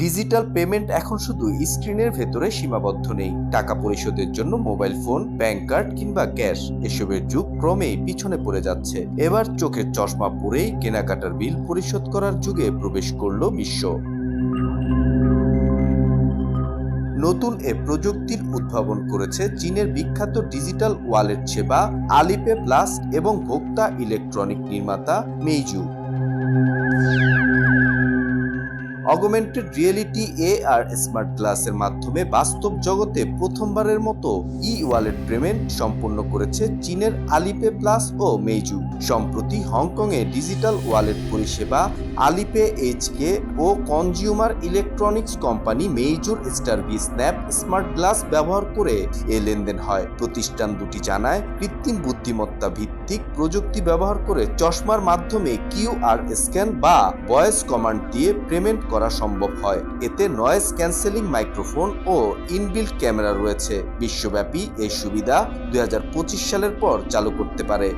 Digital payment এখন শুধু স্ক্রিনের ভেতরে সীমাবদ্ধ নেই। টাকা পরিশোধের জন্য মোবাইল ফোন ব্যাংক কার্ড কিংবা ক্যাশ এসবের যুগ ক্রমেই পিছনে পড়ে যাচ্ছে। এবার চোখের চশমা পরেই কেনাকাটার বিল পরিশোধ করার যুগে প্রবেশ করল বিশ্ব নতুন এ প্রযুক্তির উদ্ভাবন করেছে চীনের বিখ্যাত ডিজিটাল ওয়ালেট সেবা আলিপে প্লাস এবং ভোক্তা ইলেকট্রনিক নির্মাতা Meizu augmented reality A R smart গ্লাসের মাধ্যমে বাস্তব জগতে প্রথমবারের মতো ই ওয়ালেট পেমেন্ট সম্পন্ন করেছে চীনের আলিপে প্লাস ও মেইজু সম্প্রতি হংকংয়ে ডিজিটাল ওয়ালেট পরিষেবা আলিপে এইচকে ও কনজিউমার ইলেকট্রনিক্স কোম্পানি মেইজুর স্টারভি স্ন্যাপ স্মার্ট গ্লাস ব্যবহার করে এ লেনদেন হয়। প্রতিষ্ঠান দুটি জানায়, কৃত্রিম বুদ্ধিমত্তা ভিত্তিক প্রযুক্তি ব্যবহার করে চশমার মাধ্যমে কিউআর স্ক্যান বা ভয়েস কমান্ড দিয়ে পেমেন্ট করা সম্ভব হয়। এতে নয়েজ ক্যান্সেলিং মাইক্রোফোন ও ইনবিল্ট ক্যামেরা রয়েছে। বিশ্বব্যাপী এই সুবিধা দুই হাজার পঁচিশ সালের পর চালু করতে পারে।